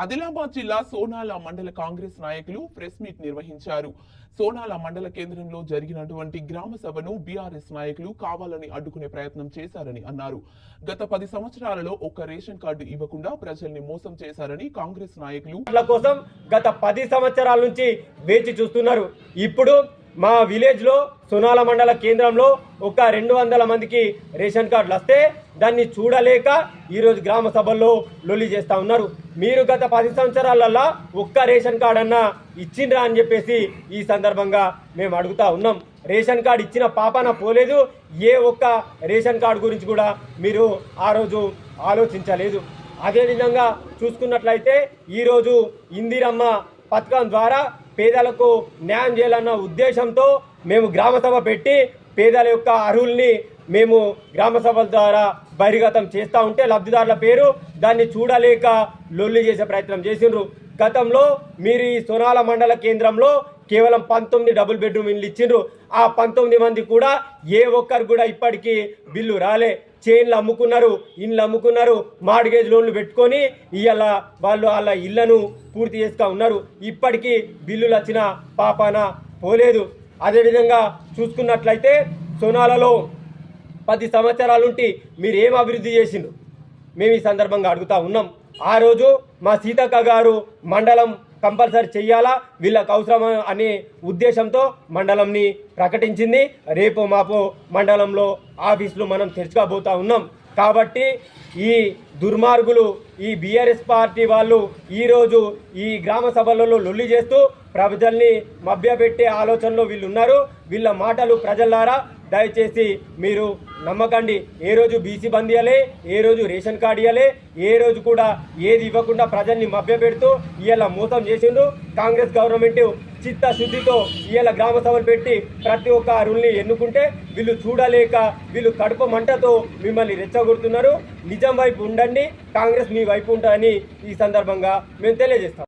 ఆదిలాబాద్ జిల్లా సోనాల మండల కాంగ్రెస్ నాయకులు ప్రెస్ మీట్ నిర్వహించారు. సోనాల మండల కేంద్రంలో జరిగినటువంటి గ్రామ సభను బీఆర్ఎస్ నాయకులు కావాలని అడ్డుకునే ప్రయత్నం చేశారని అన్నారు. గత పది సంవత్సరాలలో ఒక్క రేషన్ కార్డు ఇవ్వకుండా ప్రజల్ని మోసం చేశారని కాంగ్రెస్ నాయకులు కోసం గత పది సంవత్సరాల నుంచి వేచి చూస్తున్నారు. ఇప్పుడు మా విలేజ్లో సునాల మండల కేంద్రంలో ఒక రెండు వందల మందికి రేషన్ కార్డులు వస్తే దాన్ని చూడలేక ఈరోజు గ్రామ సభల్లో లొల్లి చేస్తా ఉన్నారు. మీరు గత పది సంవత్సరాలల్లా ఒక్క రేషన్ కార్డు అన్నా ఇచ్చిండ్రా అని చెప్పేసి ఈ సందర్భంగా మేము అడుగుతా ఉన్నాం. రేషన్ కార్డు ఇచ్చిన పాపన పోలేదు. ఏ ఒక్క రేషన్ కార్డు గురించి కూడా మీరు ఆ రోజు ఆలోచించలేదు. అదేవిధంగా చూసుకున్నట్లయితే ఈరోజు ఇందిరమ్మ పథకం ద్వారా పేదలకు న్యాయం చేయాలన్న ఉద్దేశంతో మేము గ్రామ సభ పెట్టి పేదల యొక్క అర్హుల్ని మేము గ్రామసభల ద్వారా బహిర్గతం చేస్తూ ఉంటే లబ్ధిదారుల పేరు దాన్ని చూడలేక లొల్లి చేసే ప్రయత్నం చేసిండ్రు. గతంలో మీరు ఈ సోనాల మండల కేంద్రంలో కేవలం పంతొమ్మిది డబుల్ బెడ్రూమ్ ఇల్లు ఇచ్చిండ్రు. ఆ పంతొమ్మిది మంది కూడా ఏ ఒక్కరు కూడా ఇప్పటికీ బిల్లు రాలే. చైన్లు అమ్ముకున్నారు ఇండ్లు అమ్ముకున్నారు మార్గేజ్ లోన్లు పెట్టుకొని ఇవాళ వాళ్ళు వాళ్ళ ఇళ్ళను పూర్తి చేస్తూ ఉన్నారు. ఇప్పటికీ బిల్లులు వచ్చిన పాపాన పోలేదు. అదేవిధంగా చూసుకున్నట్లయితే సోనాలలో పది సంవత్సరాలుంటి మీరు ఏం అభివృద్ధి చేసిండ్రు? మేము ఈ సందర్భంగా అడుగుతా ఉన్నాం. ఆ రోజు మా సీతక్క గారు మండలం కంపల్సరీ చెయ్యాలా? వీళ్ళకు అవసరం అనే ఉద్దేశంతో మండలంని ప్రకటించింది. రేపు మాపు మండలంలో ఆఫీసులు మనం తెరుచుకోబోతా ఉన్నాం. కాబట్టి ఈ దుర్మార్గులు ఈ బీఆర్ఎస్ పార్టీ వాళ్ళు ఈరోజు ఈ గ్రామ సభలలో లొల్లి చేస్తూ ప్రజల్ని మభ్యపెట్టే ఆలోచనలో వీళ్ళు ఉన్నారు వీళ్ళ మాటలు ప్రజలారా దయచేసి మీరు నమ్మకండి. ఏ రోజు బీసీ బంద్ ఇవ్వలే ఏ రోజు రేషన్ కార్డు ఇవ్వలే ఏ రోజు కూడా ఏది ఇవ్వకుండా ప్రజల్ని మభ్యపెడుతూ ఇవాళ మోసం చేసిండు కాంగ్రెస్ గవర్నమెంట్ చిత్తశుద్ధితో ఇవాళ గ్రామ సభలు పెట్టి ప్రతి ఒక్క అరుణ్ని ఎన్నుకుంటే వీళ్ళు చూడలేక వీళ్ళు కడుపు మంటతో మిమ్మల్ని రెచ్చగొడుతున్నారు. నిజం వైపు ఉండండి కాంగ్రెస్ మీ వైపు ఉంటుందని ఈ సందర్భంగా మేము తెలియజేస్తాం.